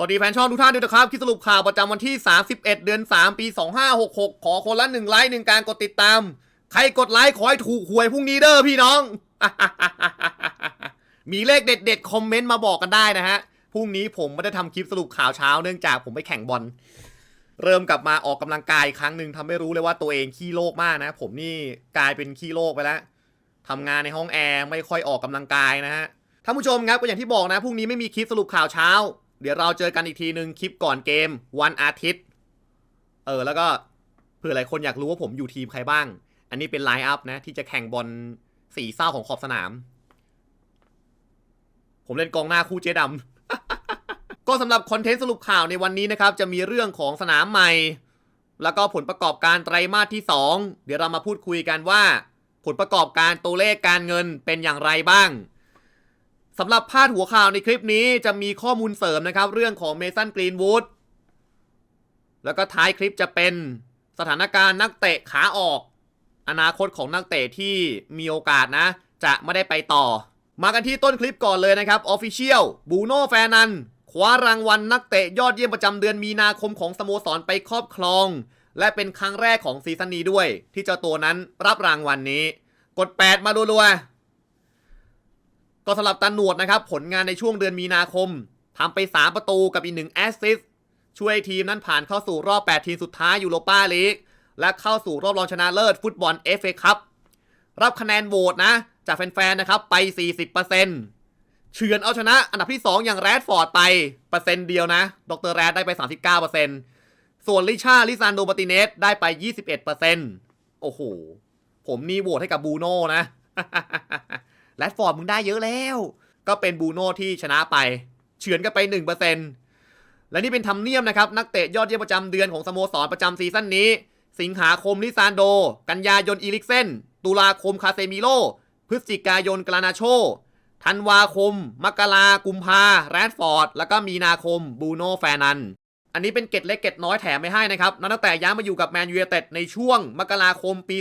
สวัสดีแฟนช่องทุกท่านด้วยนะครับคลิปสรุปข่าวประจำวันที่ 31 เดือน 3 ปี 2566 ขอคนละหนึ่งไลค์หนึ่งการกดติดตาม ใครกดไลค์ขอให้ถูกหวยพรุ่งนี้เด้อพี่น้อง มีเลขเด็ดๆ คอมเมนต์มาบอกกันได้นะฮะ พรุ่งนี้ผมไม่ได้ทำคลิปสรุปข่าวเช้าเนื่องจากผมไปแข่งบอล เริ่มกลับมาออกกำลังกายอีกครั้งหนึ่งทำให้รู้เลยว่าตัวเองขี้โรคมากนะ ผมนี่กลายเป็นขี้โรคไปแล้วทำงานในห้องแอร์ไม่ค่อยออกกำลังกายนะฮะท่านผู้ชมครับก็อย่างที่บอกนะพรุ่งนี้ไม่มีคลิปสรุปข่าวเช้า เดี๋ยวเราเจอกันอีกทีหนึ่งคลิปก่อนเกมวันอาทิตย์ เออแล้วก็เผื่อหลายคนอยากรู้ว่าผมอยู่ทีมใครบ้าง อันนี้เป็นไลน์อัพนะ ที่จะแข่งบอลสีเศร้าของขอบสนาม ผมเล่นกองหน้าคู่เจ๊ดำ ก็สำหรับคอนเทนต์สรุปข่าวในวันนี้นะครับ จะมีเรื่องของสนามใหม่ แล้วก็ผลประกอบการไตรมาสที่ 2 เดี๋ยวเรามาพูดคุยกันว่า ผลประกอบการตัวเลขการเงินเป็นอย่างไรบ้าง สำหรับพาดหัวข่าวในคลิปนี้จะมีข้อมูลเสริมนะครับ เรื่องของเมสันกรีนวูดแล้วก็ท้ายคลิปจะเป็นสถานการณ์นักเตะขาออก อนาคตของนักเตะที่มีโอกาสนะ จะไม่ได้ไปต่อ มากันที่ต้นคลิปก่อนเลยนะครับออฟฟิเชียลบูโน่แฟนันคว้ารางวัลนักเตะยอดเยี่ยมประจำเดือนมีนาคมของสโมสรไปครอบครอง และเป็นครั้งแรกของซีซั่นนี้ด้วย ที่เจ้าตัวนั้นรับรางวัลนนี้ กด 8 มารัวๆ ก็สำหรับตาหนวดนะครับ ผลงานในช่วงเดือนมีนาคมทำไป 3 ประตูกับอีกหนึ่งแอสซิสช่วยทีมนั้นผ่านเข้าสู่รอบ 8 ทีมสุดท้ายยูโรปาลีกและเข้าสู่รอบรองชนะเลิศฟุตบอลเอฟเอคัพรับคะแนนโหวตนะ จากแฟนๆนะครับไป 40%เฉือนเอาชนะอันดับที่ 2 อย่างแรดฟอร์ดไปเปอร์เซ็นต์เดียวนะ ดรแรดได้ไป 39%ส่วนลิชาลิซานโดมาติเนสได้ไป 21%โอ้โห ผมนี่โหวตให้กับบูโน่นะ แรดฟอร์ดมึงได้เยอะแล้ว ก็เป็นบูโน่ที่ชนะไป เฉือนกันไป 1%และนี่เป็นธรรมเนียมนะครับ นักเตะยอดเยี่ยมประจำเดือนของสโมสรประจำซีซั่นนี้ สิงหาคมลิซานโด กันยายนอีลิกเซนตุลาคมคาเซมิโล พฤศจิกายนกลานาโชธันวาคม มกรากุมภาแรดฟอร์ด แล้วก็มีนาคมบูโน่แฟนัน อันนี้เป็นเกตเล็กเกตน้อยแถมไม่ให้นะครับนับตั้งแต่ย้ายมาอยู่กับแมนยูไนเต็ดในช่วงมกราคมปี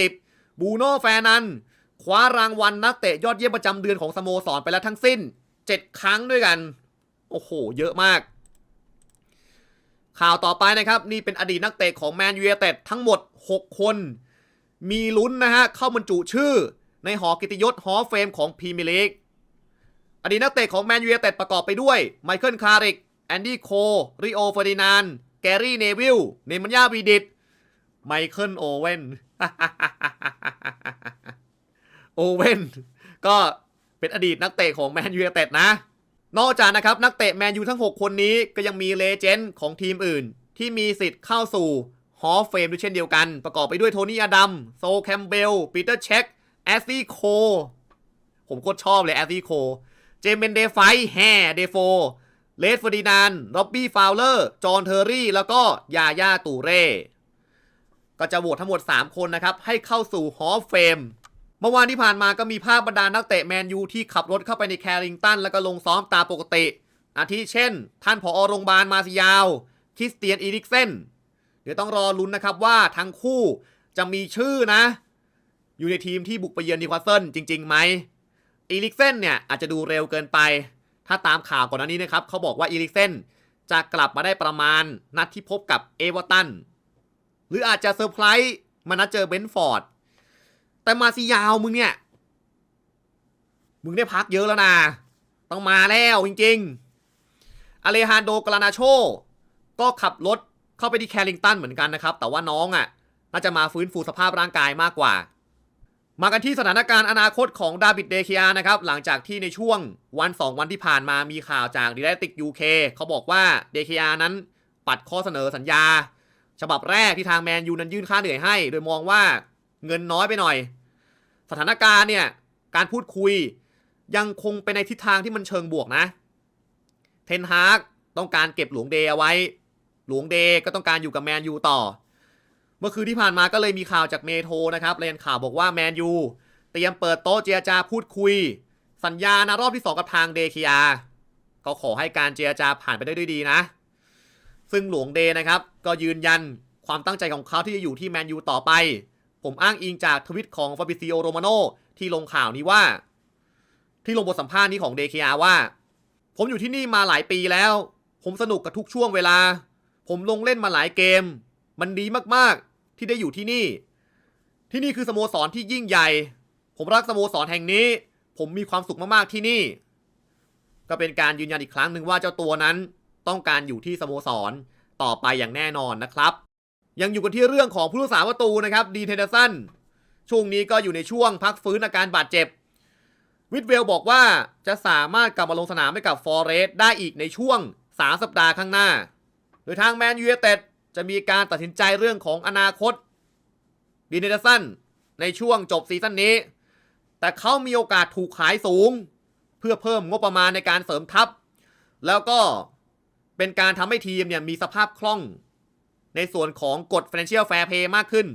2020 บูโน่แฟนัน คว้ารางวัลนักเตะยอดเยี่ยมประจำเดือนของสโมสรไปแล้วทั้งสิ้น 7 ครั้งด้วยกัน โอ้โห เยอะมาก ข่าวต่อไปนะครับ นี่เป็นอดีตนักเตะของแมนยูไนเต็ดทั้งหมด 6 คน มีลุ้นนะฮะ เข้าบรรจุชื่อ ในหอกิติยศฮอเฟมของพรีเมียร์ลีกอดีตนักเตะของแมนยูไนเต็ดประกอบไปด้วยไมเคิลคาริกแอนดี้โคริโอเฟอร์ดินานแกรี่เนวิลเนมันยาวีดิตไมเคิลโอเวน เว่นก็เป็นอดีตนักเตะของแมนยูเต็ดนะ นอกจากนะครับนักเตะแมนยูทั้ง 6 คนนี้ก็ยังมีเลเจนด์ของทีมอื่น ที่มีสิทธิ์เข้าสู่ฮอลเฟมด้วยเช่นเดียวกัน ประกอบไปด้วยโทนี่อดัมโซแคมเบลปีเตอร์เช็คแอสซี่โคผมโคตรชอบเลยแอสซี่โคเจมเบนเดฟไฟแฮเดโฟเลดเฟอร์ดินานร็อบบี้ฟาวเลอร์ จอห์นเทอร์รี่ แล้วก็ยาย่าตูเร่ ก็จะโหวตทั้งหมด 3 คนนะครับ ให้เข้าสู่ฮอลเฟม เมื่อวานที่ผ่านมาก็มีภาพบรรดานักเตะแมนยูที่ขับรถเข้าไปในแคริงตันแล้วก็ลงซ้อมตามปกติ อาทิเช่น ท่านผอโรงพยาบาลมาซิยาว คริสเตียนอีริกเซนเดี๋ยวต้องรอลุ้นนะครับว่าทั้งคู่จะมีชื่อนะ อยู่ในทีมที่บุกไปเยือนนิวคาสเซิลจริงๆไหมอีริกเซนเนี่ยอาจจะดูเร็วเกินไป ถ้าตามข่าวก่อนหน้านี้นะครับเขาบอกว่าอีริกเซนจะกลับมาได้ประมาณนัดที่พบกับเอเวอร์ตันหรืออาจจะเซอร์ไพรส์มานัดเจอเบนฟอร์ด แต่มาซิยาวมึงเนี่ย มึงได้พักเยอะแล้วนะ ต้องมาแล้วจริงๆ อเลฮานโดกรานาโช ก็ขับรถเข้าไปที่แคริงตันเหมือนกันนะครับ แต่ว่าน้องอะ น่าจะมาฟื้นฟูสภาพร่างกายมากกว่า มากันที่สถานการณ์อนาคตของดาบิดเดเคียนะครับ หลังจากที่ในช่วงวัน 2 วันที่ผ่านมามีข่าวจากดีเลติกยูเคเขาบอกว่าเดเคียนั้นปัดข้อเสนอสัญญา ฉบับแรกที่ทางแมนยูนั้นยื่นค่าเหนื่อยให้ โดยมองว่า เงินน้อยไปหน่อย สถานการณ์เนี่ยการพูดคุยยังคงไปในทิศทางที่มันเชิงบวกนะ เทนฮากต้องการเก็บหลวงเดย์เอาไว้ หลวงเดย์ก็ต้องการอยู่กับแมนยูต่อ เมื่อคืนที่ผ่านมาก็เลยมีข่าวจากเมโทรนะครับเรายนข่าวบอกว่าแมนยูเตรียมเปิดโต๊ะเจรจาพูดคุย สัญญานะรอบที่ 2 กับทางเดคีอาก็ขอให้การเจรจาผ่านไปได้ด้วยดีนะ ซึ่งหลวงเดนะครับก็ยืนยันความตั้งใจของเขาที่จะอยู่ที่แมนยูต่อไป ผมอ้างอิงจากทวิตของฟาบิซิโอโรมาโนที่ลงข่าวนี้ว่า ที่ลงบทสัมภาษณ์นี้ของเดคีอาว่า ผมอยู่ที่นี่มาหลายปีแล้ว ผมสนุกกับทุกช่วงเวลา ผมลงเล่นมาหลายเกม มันดีมากๆที่ได้อยู่ที่นี่ ที่นี่คือสโมสรที่ยิ่งใหญ่ ผมรักสโมสรแห่งนี้ ผมมีความสุขมากๆที่นี่ ก็เป็นการยืนยันอีกครั้งหนึ่งว่าเจ้าตัวนั้น ต้องการอยู่ที่สโมสรต่อไปอย่างแน่นอนนะครับ ยังอยู่กันที่เรื่องของผู้รักษาประตูนะครับดีเทนเดอร์สันช่วงนี้ก็อยู่ในช่วงพักฟื้นอาการบาดเจ็บ วิดเวลบอกว่าจะสามารถกลับมาลงสนามให้กับฟอร์เรสต์ได้อีกในช่วง 3 สัปดาห์ข้างหน้า โดยทางแมนยู i เต็ดจะมีการตัดสินใจเรื่องของอนาคตดีเนเดอร์สันในช่วงจบซีซั่นนี้ แต่เขามีโอกาสถูกขายสูง เพื่อเพิ่มงบประมาณในการเสริมทัพ แล้วก็เป็นการทำให้ทีมเนี่ยมีสภาพคล่อง ในส่วนของกฎ Financial Fair Play มากขึ้น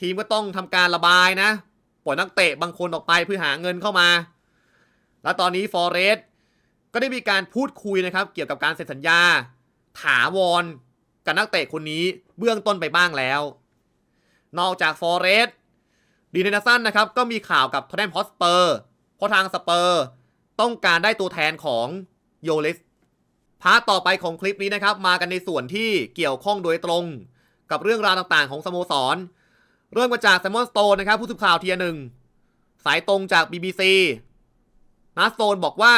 ทีมก็ต้องทำการระบายนะ ปล่อยนักเตะบางคนออกไปเพื่อหาเงินเข้ามา แล้วตอนนี้ฟอร์เรสก็ได้มีการพูดคุยนะครับ เกี่ยวกับการเซ็นสัญญา ถาวรกับนักเตะคนนี้เบื้องต้นไปบ้างแล้ว นอกจากฟอร์เรสดีเนนาสันนะครับ ก็มีข่าวกับทอ t แนมฮอสเปอร์เพราะทางสเปอร์ ต้องการได้ตัวแทนของโยเลส พาร์ทต่อไปของคลิปนี้นะครับ มากันในส่วนที่เกี่ยวข้องโดยตรง กับเรื่องราวต่างๆ ของสโมสร เริ่มมาจากแซมมอนสโตนนะครับ ผู้สื่อข่าวเทียหนึ่งสายตรงจาก BBC นัสโตนบอกว่า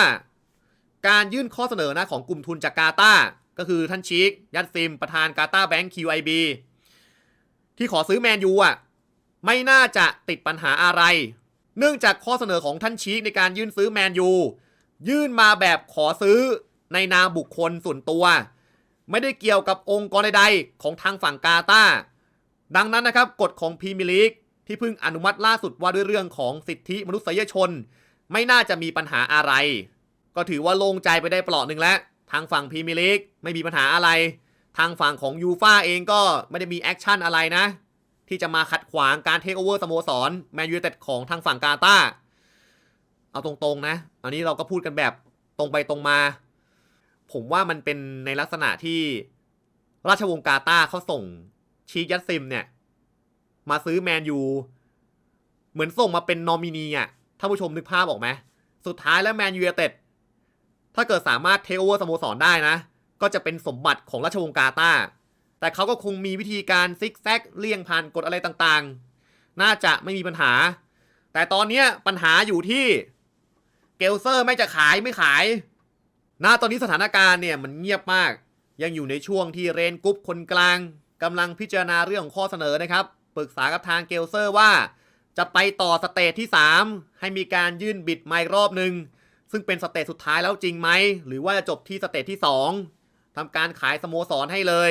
การยื่นข้อเสนอนะของกลุ่มทุนจากกาตาก็คือท่านชีกยัดซิม ประธานกาตาแบงก์ QIB ที่ขอซื้อแมนยูอะไม่น่าจะติดปัญหาอะไร เนื่องจากข้อเสนอของท่านชีกในการยื่นซื้อแมนยูยื่นมาแบบขอซื้อ ในนามบุคคลส่วนตัว ไม่ได้เกี่ยวกับองค์กรใดๆ ของทางฝั่งกาตาดังนั้นนะครับกฎของพรีเมียร์ลีกที่เพิ่งอนุมัติล่าสุดว่าด้วยเรื่องของสิทธิมนุษยชน ไม่น่าจะมีปัญหาอะไร ก็ถือว่าโล่งใจไปได้เปลาะหนึ่งแล้ว ทางฝั่งพรีเมียร์ลีกไม่มีปัญหาอะไร ทางฝั่งของยูฟาเองก็ไม่ได้มีแอคชั่นอะไรนะ ที่จะมาขัดขวางการเทคโอเวอร์สโมสรแมนยูเต็ดของทางฝั่งกาตาเอาตรงๆนะ อันนี้เราก็พูดกันแบบตรงไปตรงมา ผมว่ามันเป็นในลักษณะที่ราชวงศ์กาตาเขาส่งชีกยัตซิมเนี่ย มาซื้อแมนยู เหมือนส่งมาเป็นนอมินีอะท่านผู้ชมนึกภาพออกไหมสุดท้ายแล้วแมนยูเต็ดถ้าเกิดสามารถเทโอเวอร์สโมสรได้นะ ก็จะเป็นสมบัติของราชวงศ์กาตาแต่เขาก็คงมีวิธีการซิกแซกเลี่ยงผ่านกฎอะไรต่างๆ น่าจะไม่มีปัญหา แต่ตอนนี้ปัญหาอยู่ที่เกลเซอร์ไม่จะขายไม่ขาย ณตอนนี้สถานการณ์เนี่ยมันเงียบมาก ยังอยู่ในช่วงที่เรนกุ๊ปคนกลางกำลังพิจารณาเรื่องของข้อเสนอนะครับ ปรึกษากับทางเกลเซอร์ว่า จะไปต่อสเตจที่ 3 ให้มีการยื่นบิดไมครอบหนึ่งซึ่งเป็นสเตจสุดท้ายแล้วจริงไหม หรือว่าจะจบที่สเตจที่ 2ทำการขายสโมสรให้เลย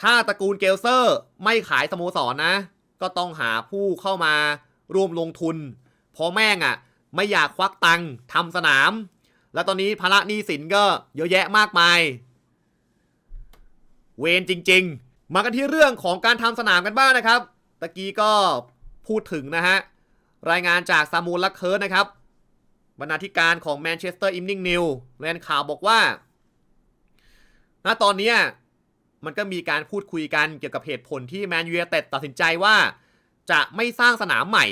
ถ้าตระกูลเกลเซอร์ไม่ขายสโมสรนะ ก็ต้องหาผู้เข้ามาร่วมลงทุน เพราะแม่งอะ่ะไม่อยากควักตังค์ทำสนาม แล้วตอนนี้ภาระหนี้สินก็เยอะแยะมากมาย เวนจริง ๆ มากันที่เรื่องของการทำสนามกันบ้างนะครับ ตะกี้ก็พูดถึงนะฮะ รายงานจากซามูลลักเคิร์นะครับ บรรณาธิการของแมนเชสเตอร์อิ n นิ่งนิวแรนข่าวบอกว่าณตอนนี้มันก็มีการพูดคุยกันเกี่ยวกับเหตุผลที่แมนยู i เต็ดตัดสินใจว่า จะไม่สร้างสนามใหม่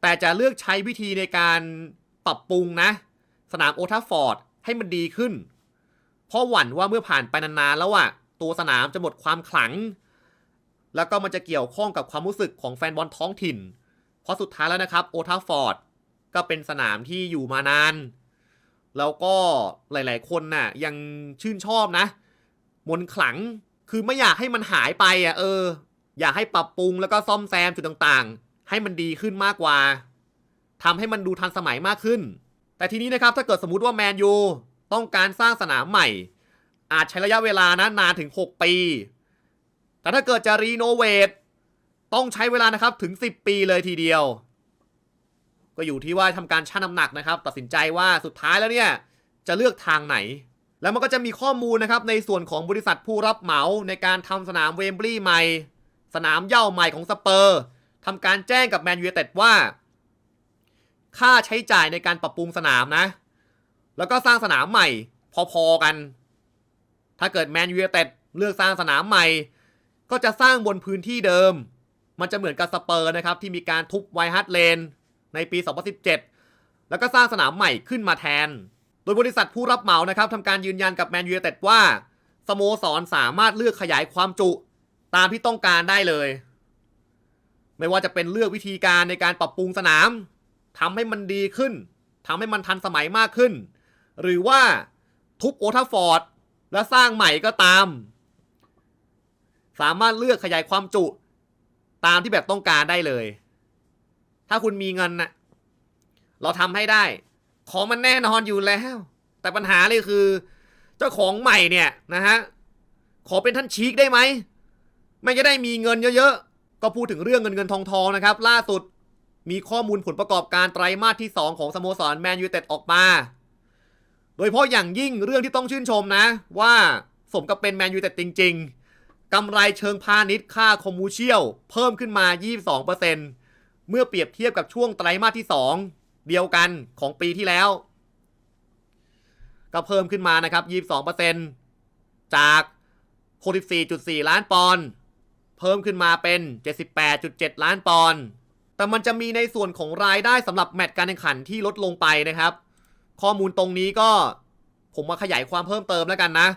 แต่จะเลือกใช้วิธีในการ ปรับปรุงนะ สนามโอทัฟฟอร์ดให้มันดีขึ้น เพราะหวั่นว่าเมื่อผ่านไปนานๆแล้วอะตัวสนามจะหมดความขลัง แล้วก็มันจะเกี่ยวข้องกับความรู้สึกของแฟนบอลท้องถิ่น เพราะสุดท้ายแล้วนะครับโอทัฟฟอร์ดก็เป็นสนามที่อยู่มานาน แล้วก็หลายๆคนน่ะยังชื่นชอบนะ มนขลังคือไม่อยากให้มันหายไปอะเออ อยากให้ปรับปรุงแล้วก็ซ่อมแซมจุดต่างๆ ให้มันดีขึ้นมากกว่า ทำให้มันดูทันสมัยมากขึ้น แต่ทีนี้นะครับถ้าเกิดสมมติว่าแมนยูต้องการสร้างสนามใหม่ อาจใช้ระยะเวลานะนานถึง 6 ปี แต่ถ้าเกิดจะรีโนเวทต้องใช้เวลานะครับถึง 10 ปีเลยทีเดียว ก็อยู่ที่ว่าทำการชั่งน้ำหนักนะครับ ตัดสินใจว่าสุดท้ายแล้วเนี่ยจะเลือกทางไหน แล้วมันก็จะมีข้อมูลนะครับในส่วนของบริษัทผู้รับเหมาในการทำสนามเวมบลีย์ใหม่ สนามเย้าใหม่ของสเปอร์ทำการแจ้งกับแมนยูเต็ดว่า ค่าใช้จ่ายในการปรับปรุงสนามนะ แล้วก็สร้างสนามใหม่ พอๆกัน ถ้าเกิดแมนยูเต็ดเลือกสร้างสนามใหม่ ก็จะสร้างบนพื้นที่เดิม มันจะเหมือนกับสเปอร์นะครับ ที่มีการทุบไวฮัตเลน ในปี 2017 แล้วก็สร้างสนามใหม่ขึ้นมาแทน โดยบริษัทผู้รับเหมานะครับทำการยืนยันกับแมนยูเต็ดว่าสโมสรสามารถเลือกขยายความจุตามที่ต้องการได้เลย ไม่ว่าจะเป็นเลือกวิธีการในการปรับปรุงสนาม ทำให้มันดีขึ้นทำให้มันทันสมัยมากขึ้น หรือว่าทุบโอทัฟฟอร์ดและสร้างใหม่ก็ตาม สามารถเลือกขยายความจุตามที่แบบต้องการได้เลย ถ้าคุณมีเงินน่ะเราทำให้ได้ ของมันแน่นอนอยู่แล้ว แต่ปัญหาเลยคือ เจ้าของใหม่เนี่ยนะฮะ ขอเป็นท่านชีกได้ไหม ไม่จะได้มีเงินเยอะๆ ก็พูดถึงเรื่องเงินเงินทองทองนะครับ ล่าสุด มีข้อมูลผลประกอบการไตรมาสที่ 2 ของสโมสรแมนยูเต็ดออกมา โดยเฉพาะอย่างยิ่งเรื่องที่ต้องชื่นชมนะ ว่าสมกับเป็นแมนยูเต็ดจริง ๆกำไรเชิงพาณิชย์ค่าคอมมูเชียลเพิ่มขึ้นมา 22%เมื่อเปรียบเทียบกับช่วงไตรมาสที่ 2 เดียวกันของปีที่แล้ว ก็เพิ่มขึ้นมานะครับ 22%จาก64.4 ล้านปอนด์เพิ่มขึ้นมาเป็น 78.7 ล้านปอนด์ แต่มันจะมีในส่วนของรายได้สำหรับแมตช์การแข่งขันที่ลดลงไปนะครับ ข้อมูลตรงนี้ก็ผมมาขยายความเพิ่มเติมแล้วกันนะ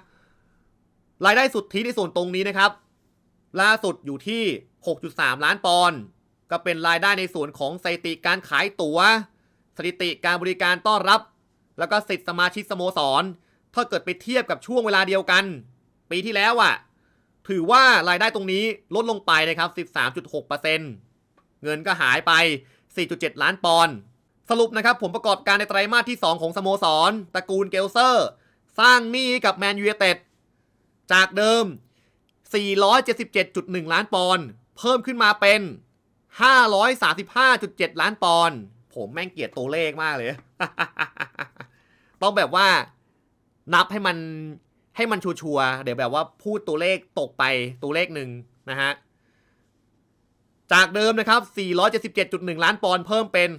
รายได้สุทธิในส่วนตรงนี้นะครับ ล่าสุดอยู่ที่ 6.3 ล้านปอนด์ก็เป็นรายได้ในส่วนของสถิติการขายตัว๋ว สถิติการบริการต้อนรับ แล้วก็สิทธิสมาชิกสโมสร ถ้าเกิดไปเทียบกับช่วงเวลาเดียวกัน ปีที่แล้วอะ่ะ ถือว่ารายได้ตรงนี้ลดลงไปนะครับ 13.6%เเงินก็หายไป 4.7 ล้านปอนด์สรุปนะครับผมประกอบการในไตรมาสที่ 2 ของสโมสรตระกูลเกลเซอร์ สร้างหนี้กับแมนยูเต็ดจากเดิม 477.1 ล้านปอนด์เพิ่มขึ้นมาเป็น 535.7 ล้านปอนด์ผมแม่งเกลียดตัวเลขมากเลย ต้องแบบว่านับให้มันให้มันชัวร์ๆเดี๋ยวแบบว่าพูดตัวเลขตกไปตัวเลขหนึ่งนะฮะ จากเดิมนะครับ 477.1 ล้านปอนด์เพิ่มเป็น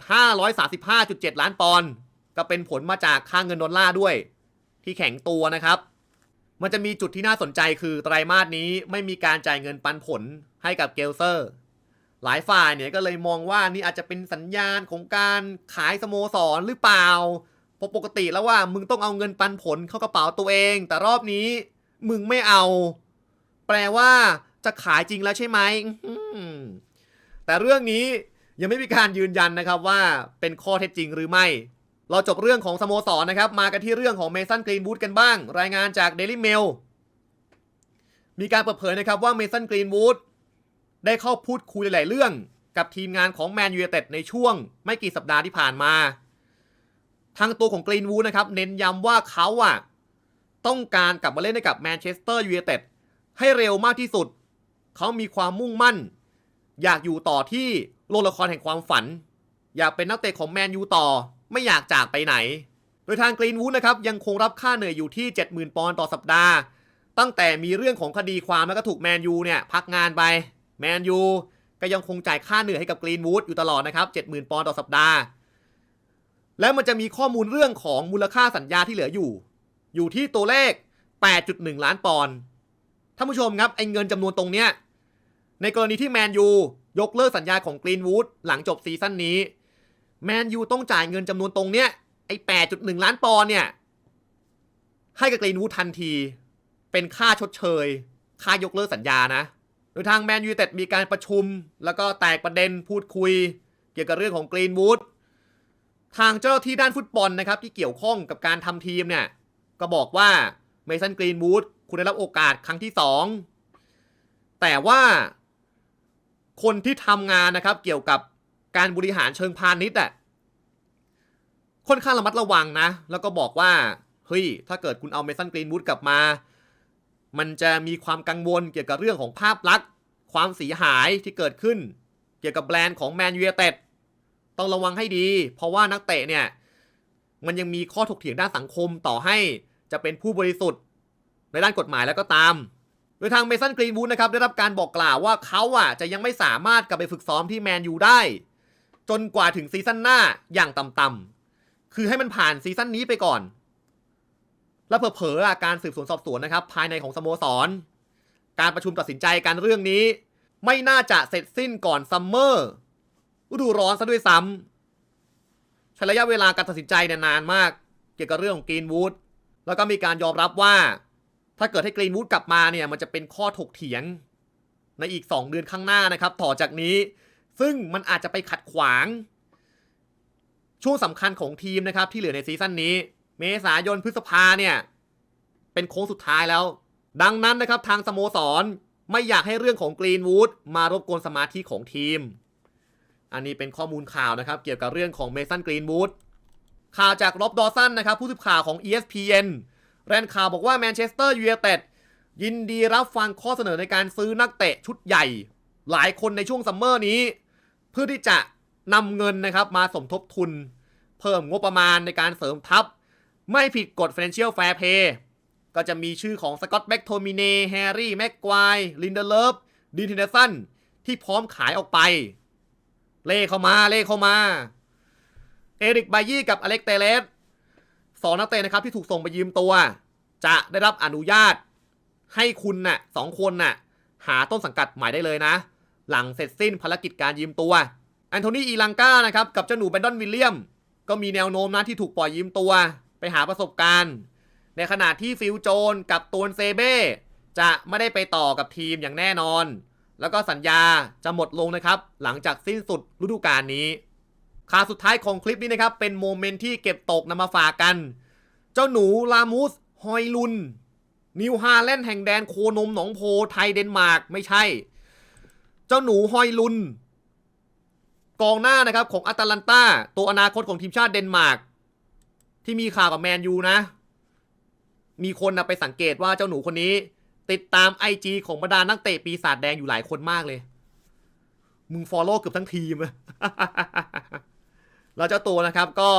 535.7 ล้านปอนด์ก็เป็นผลมาจากค่าเงินดอลลาร์ด้วย ที่แข็งตัวนะครับ มันจะมีจุดที่น่าสนใจคือไตรมาสนี้ไม่มีการจ่ายเงินปันผลให้กับเกลเซอร์ หลายฝ่ายเนี่ยก็เลยมองว่านี่อาจจะเป็นสัญญาณของการขายสโมสรหรือเปล่าเพราะปกติแล้วว่ามึงต้องเอาเงินปันผลเข้ากระเป๋าตัวเอง แต่รอบนี้มึงไม่เอา แปลว่าจะขายจริงแล้วใช่ไหม แต่เรื่องนี้ยังไม่มีการยืนยันนะครับว่าเป็นข้อเท็จจริงหรือไม่ เราจบเรื่องของสโมสรนะครับ มากันที่เรื่องของเมสันกรีนวูดกันบ้าง รายงานจาก Daily Mail มีการเปิดเผยนะครับว่าเมสันกรีนวูดได้เข้าพูดคุยหลาย ๆ เรื่องกับทีมงานของแมนยูเต็ดในช่วง ไม่กี่สัปดาห์ที่ผ่านมา ทางตัวของกรีนวูดนะครับเน้นย้ำว่าเขาอะต้องการกลับมาเล่นให้กับแมนเชสเตอร์ยู i นเต็ดให้เร็วมากที่สุด เขามีความมุ่งมั่น อยากอยู่ต่อที่โรงละครแห่งความฝัน อยากเป็นนักเตะของแมนยูต่อ ไม่อยากจากไปไหน โดยทางกรีนวูดนะครับยังคงรับค่าเหนื่อยอยู่ที่ 70,000 ปอนด์ต่อสัปดาห์ ตั้งแต่มีเรื่องของคดีความแล้วก็ถูกแมนยูเนี่ยพักงานไป แมนยูก็ยังคงจ่ายค่าเหนื่อยให้กับกรีนวูดอยู่ตลอดนะครับ 70,000 ปอนด์ต่อสัปดาห์ แล้วมันจะมีข้อมูลเรื่องของมูลค่าสัญญาที่เหลืออยู่ อยู่ที่ตัวเลข 8.1 ล้านปอนด์ ท่านผู้ชมครับไอ้เงินจำนวนตรงเนี้ย ในกรณีที่แมนยูยกเลิกสัญญาของกรีนวูดหลังจบซีซั่นนี้ แมนยูต้องจ่ายเงินจำนวนตรงเนี้ยไอ้8.1ล้านปอนเนี่ย ให้กับกรีนวูดทันที เป็นค่าชดเชย ค่ายกเลิกสัญญานะ โดยทางแมนยูเต็ดมีการประชุม แล้วก็แตกประเด็นพูดคุย เกี่ยวกับเรื่องของกรีนวูดทางเจ้าหน้าที่ด้านฟุตบอลนะครับ ที่เกี่ยวข้องกับการทำทีมเนี่ย ก็บอกว่าเมสันกรีนวูดคุณได้รับโอกาสครั้งที่สองแต่ว่า คนที่ทำงานนะครับเกี่ยวกับการบริหารเชิงพาณิชย์อะค่อนข้างระมัดระวังนะ แล้วก็บอกว่า เฮ้ย ถ้าเกิดคุณเอาเมสันกรีนวูดกลับมา มันจะมีความกังวลเกี่ยวกับเรื่องของภาพลักษณ์ ความเสียหายที่เกิดขึ้น เกี่ยวกับแบรนด์ของแมนยูเต็ดต้องระวังให้ดี เพราะว่านักเตะเนี่ย มันยังมีข้อถกเถียงด้านสังคมต่อให้จะเป็นผู้บริสุทธิ์ในด้านกฎหมายแล้วก็ตาม โดยทางเมสันกรีนวูดนะครับได้รับการบอกกล่าวว่าเขาอะจะยังไม่สามารถกลับไปฝึกซ้อมที่แมนยูได้ จนกว่าถึงซีซั่นหน้าอย่างต่ำๆคือให้มันผ่านซีซั่นนี้ไปก่อน แล้วเผลอๆอะการสืบสวนสอบสวนนะครับ ภายในของสโมสร การประชุมตัดสินใจการเรื่องนี้ ไม่น่าจะเสร็จสิ้นก่อนซัมเมอร์ฤดูร้อนซะด้วยซ้ำใช้ระยะเวลาการตัดสินใจเนี่ยนานมาก เกี่ยวกับเรื่องของกรีนวูดแล้วก็มีการยอมรับว่า ถ้าเกิดให้กรีนวูดกลับมาเนี่ยมันจะเป็นข้อถกเถียงในอีก 2 เดือนข้างหน้านะครับ ต่อจากนี้ ซึ่งมันอาจจะไปขัดขวาง ช่วงสำคัญของทีมนะครับ ที่เหลือในซีซั่นนี้ เมษายนพฤษภาเนี่ย เป็นโค้งสุดท้ายแล้ว ดังนั้นนะครับทางสโมสรไม่อยากให้เรื่องของกรีนวูดมารบกวนสมาธิของทีม อันนี้เป็นข้อมูลข่าวนะครับ เกี่ยวกับเรื่องของเมสันกรีนวูดข่าวจากล็อบดอสันนะครับ ผู้สื่อข่าวของ ESPN แรนข่าวบอกว่าแมนเชสเตอร์ยูไนเต็ดยินดีรับฟังข้อเสนอในการซื้อนักเตะชุดใหญ่ หลายคนในช่วงซัมเมอร์นี้ เพื่อที่จะนำเงินนะครับมาสมทบทุน เพิ่มงบประมาณในการเสริมทัพ ไม่ผิดกฎ Financial Fair Play ก็จะมีชื่อของสกอตต์แบ็กโทมิเน่แฮร์รี่แม็กควายลินเดเลฟดีนเทนเดสันที่พร้อมขายออกไป เล่เข้ามาเล่เข้ามา เอริกไบยี่กับอเล็กเตเลส สองนักเตะนะครับที่ถูกส่งไปยืมตัว จะได้รับอนุญาต ให้คุณน่ะสองคนน่ะหาต้นสังกัดใหม่ได้เลยนะ หลังเสร็จสิ้นภารกิจการยืมตัวแอนโทนีอีลังกานะครับกับเจ้าหนูแบนดอนวิลเลียม ก็มีแนวโน้มนะที่ถูกปล่อยยืมตัว ไปหาประสบการณ์ ในขณะที่ฟิลโจนกับตูนเซเบ้จะไม่ได้ไปต่อกับทีมอย่างแน่นอน แล้วก็สัญญาจะหมดลงนะครับ หลังจากสิ้นสุดฤดูกาลนี้ ข่าวสุดท้ายของคลิปนี้นะครับ เป็นโมเมนต์ที่เก็บตกนำมาฝากกัน เจ้าหนูลามูสฮอยลุน นิวฮาแลนด์แห่งแดนโคนมหนองโพไทยเดนมาร์กไม่ใช่ เจ้าหนูฮอยลุน กองหน้านะครับของอาตาลันตาตัวอนาคตของทีมชาติเดนมาร์กที่มีข่าวกับแมนยูนะ มีคนนะไปสังเกตว่าเจ้าหนูคนนี้ ติดตามไอจีของบรรดานักเตะปีศาจแดงอยู่หลายคนมากเลย มึงฟอลโล่เกือบทั้งทีมอะ แล้วเจ้าตัวนะครับก็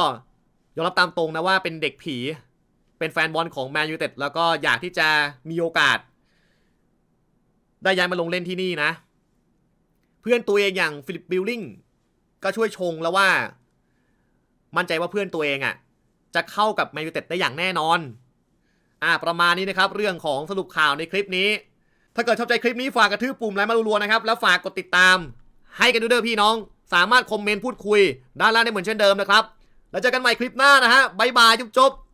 ยอมรับตามตรงนะว่าเป็นเด็กผี เป็นแฟนบอลของแมนยูเต็ดแล้วก็อยากที่จะมีโอกาส ได้ย้ายมาลงเล่นที่นี่นะ เพื่อนตัวเองอย่างฟิลิปบิลลิงก็ช่วยชงแล้วว่า มั่นใจว่าเพื่อนตัวเองอะ่ะ จะเข้ากับแมนยูเต็ดได้อย่างแน่นอน อ่าประมาณนี้นะครับ เรื่องของสรุปข่าวในคลิปนี้ ถ้าเกิดชอบใจคลิปนี้ฝากกระทืบปุ่มไลค์มารัวๆนะครับแล้วฝากกดติดตาม ให้กันด้วยเด้อพี่น้อง สามารถคอมเมนต์พูดคุยด้านล่างได้เหมือนเช่นเดิมนะครับ แล้วเจอกันใหม่คลิปหน้านะฮะบายบายจุ๊บๆ